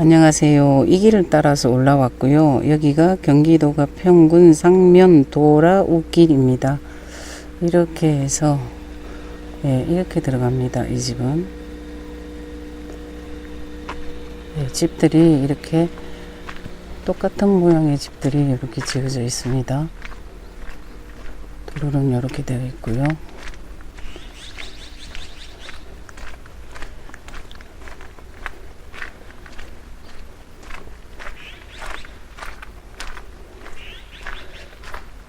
안녕하세요. 이 길을 따라서 올라왔고요. 여기가 경기도가 평군 상면 도라우길입니다. 이렇게 해서 예, 이렇게 들어갑니다. 이 집은 예, 집들이 이렇게 똑같은 모양의 집들이 이렇게 지어져 있습니다. 도로는 이렇게 되어 있고요.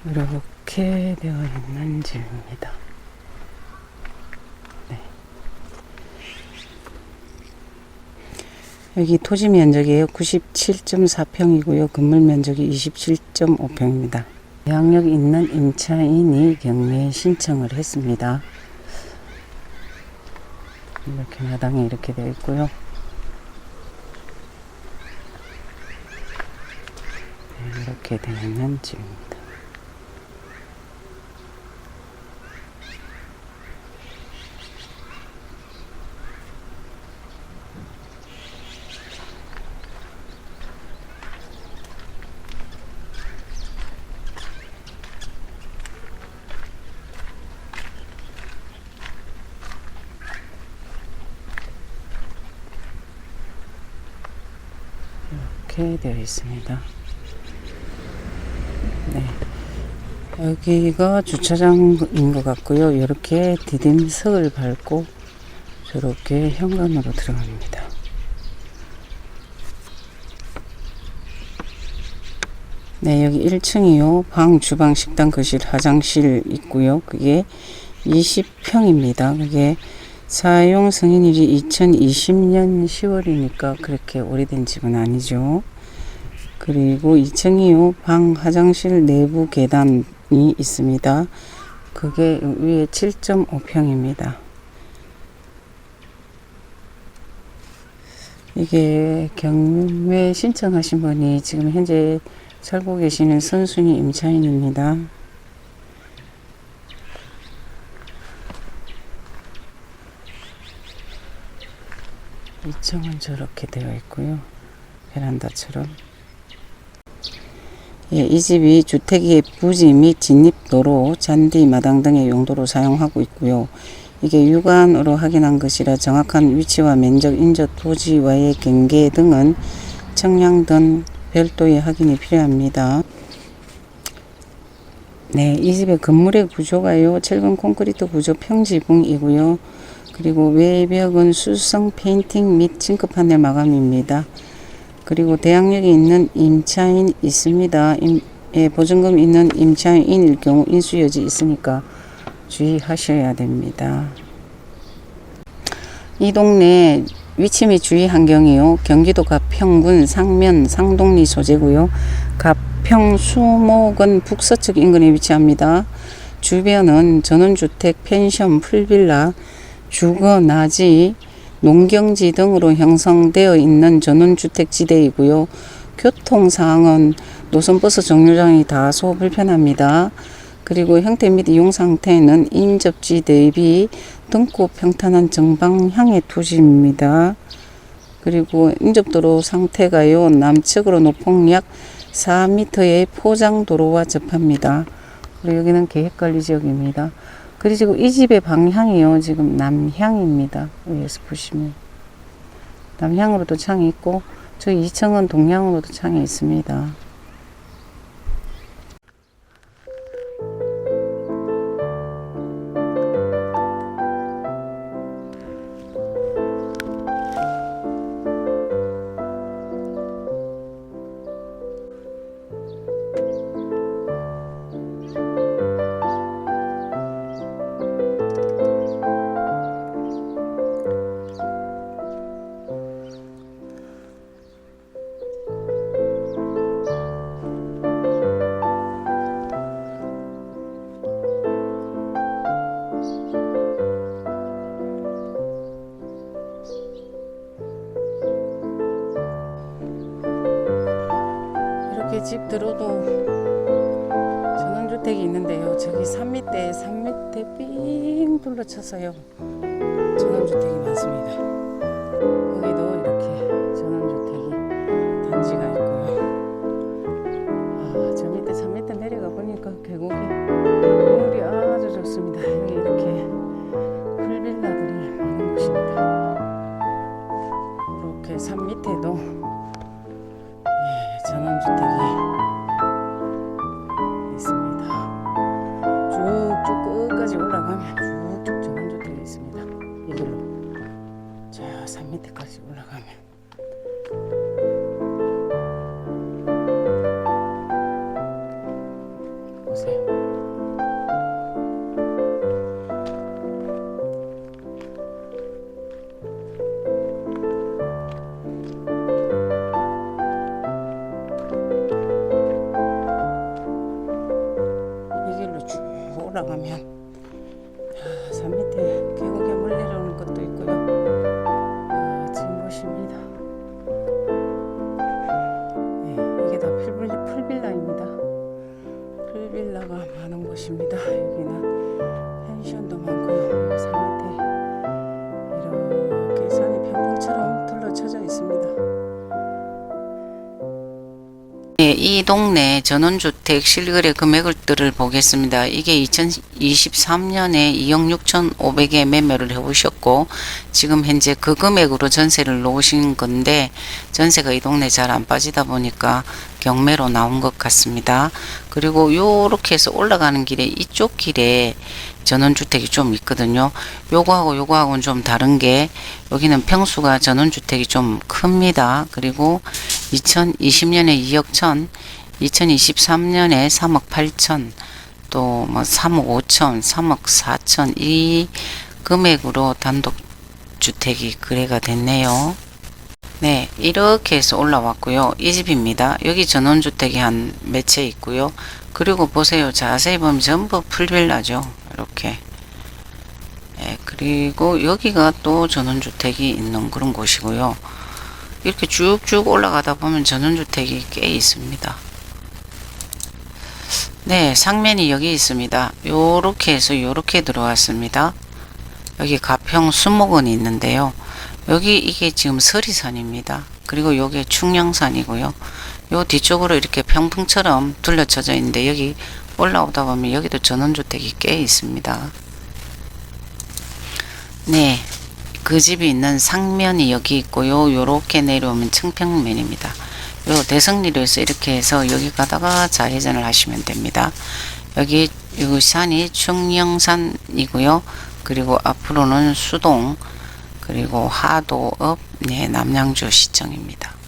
이렇게 되어 있는 집입니다. 네. 여기 토지 면적이에요. 97.4평이고요. 건물 면적이 27.5평입니다. 양력 있는 임차인이 경매 신청을 했습니다. 이렇게 마당에 이렇게 되어 있고요. 네, 이렇게 되어 있는 집입니다. 이렇게 되어 있습니다. 네. 여기가 주차장인 것 같고요. 이렇게 디딤석을 밟고 저렇게 현관으로 들어갑니다. 네, 여기 1층이요. 방, 주방, 식당, 거실, 화장실 있고요. 그게 20평입니다. 그게 사용 승인일이 2020년 10월이니까 그렇게 오래된 집은 아니죠. 그리고 2층이요. 방, 화장실 내부 계단이 있습니다. 그게 위에 7.5평입니다. 이게 경매 신청하신 분이 지금 현재 살고 계시는 선순위 임차인입니다. 2층은 저렇게 되어 있고요. 베란다처럼. 예, 이 집이 주택의 부지 및 진입도로, 잔디, 마당 등의 용도로 사용하고 있고요. 이게 육안으로 확인한 것이라 정확한 위치와 면적, 인접 토지와의 경계 등은 청량 등 별도의 확인이 필요합니다. 네, 이 집의 건물의 구조가요, 철근 콘크리트 구조 평지붕이고요. 그리고 외벽은 수성 페인팅 및 징크 파넬 마감입니다. 그리고 대항력이 있는 임차인 있습니다. 임, 예, 보증금 있는 임차인일 경우 인수 여지 있으니까 주의하셔야 됩니다. 이 동네 위치 및 주의 환경이요. 경기도 가평군 상면 상동리 소재고요. 가평 수목은 북서측 인근에 위치합니다. 주변은 전원주택, 펜션, 풀빌라, 주거, 나지, 농경지 등으로 형성되어 있는 전원주택지대이고요. 교통상은 노선버스 정류장이 다소 불편합니다. 그리고 형태 및 이용 상태는 인접지 대비 등고 평탄한 정방향의 토지입니다. 그리고 인접도로 상태가요. 남측으로 노폭 약 4m의 포장도로와 접합니다. 그리고 여기는 계획관리 지역입니다. 그리고 이 집의 방향이요. 지금 남향입니다. 위에서 보시면. 남향으로도 창이 있고, 저희 2층은 동향으로도 창이 있습니다. 집 들어도 전원주택이 있는데요. 저기 산 밑에 산 밑에 삥 둘러쳐서요. 전원주택이 많습니다. 여기도 이렇게 전원주택이 단지가 있고요. 아, 저 밑에 산 밑에 내려가 보니까 계곡이 물이 아주 좋습니다. 여기 이렇게 풀빌라들이 많은 곳입니다. 이렇게 산 밑에도 산 밑에까지 올라가면 보세요. 이 길로 쭉 올라가면 곳입니다. 여기는 펜션도 많고요. 네, 이 동네 전원주택 실거래 금액들을 보겠습니다. 이게 2023년에 2억 6,500에 매매를 해오셨고 지금 현재 그 금액으로 전세를 놓으신 건데 전세가 이 동네 잘 안 빠지다 보니까 경매로 나온 것 같습니다. 그리고 요렇게 해서 올라가는 길에 이쪽 길에 전원주택이 좀 있거든요. 요거하고 요거하고는 좀 다른 게 여기는 평수가 전원주택이 좀 큽니다. 그리고 2020년에 2억 천, 2023년에 3억 8천, 또 뭐 3억 5천, 3억 4천 이 금액으로 단독 주택이 거래가 됐네요. 네, 이렇게 해서 올라왔고요. 이 집입니다. 여기 전원주택이 한 몇 채 있고요. 그리고 보세요. 자세히 보면 전부 풀빌라죠. 이렇게. 네, 그리고 여기가 또 전원주택이 있는 그런 곳이고요. 이렇게 쭉쭉 올라가다 보면 전원주택이 꽤 있습니다. 네, 상면이 여기 있습니다. 요렇게 해서 요렇게 들어왔습니다. 여기 가평 수목원이 있는데요. 여기 이게 지금 서리산입니다. 그리고 요게 충령산이고요. 요 뒤쪽으로 이렇게 평풍처럼 둘러쳐져 있는데 여기 올라오다 보면 여기도 전원주택이 꽤 있습니다. 네. 그 집이 있는 상면이 여기 있고요. 요렇게 내려오면 청평면입니다. 요 대성리로에서 이렇게 해서 여기 가다가 좌회전을 하시면 됩니다. 여기 요 산이 충령산이고요. 그리고 앞으로는 수동 그리고 하도읍 네, 남양주 시청입니다.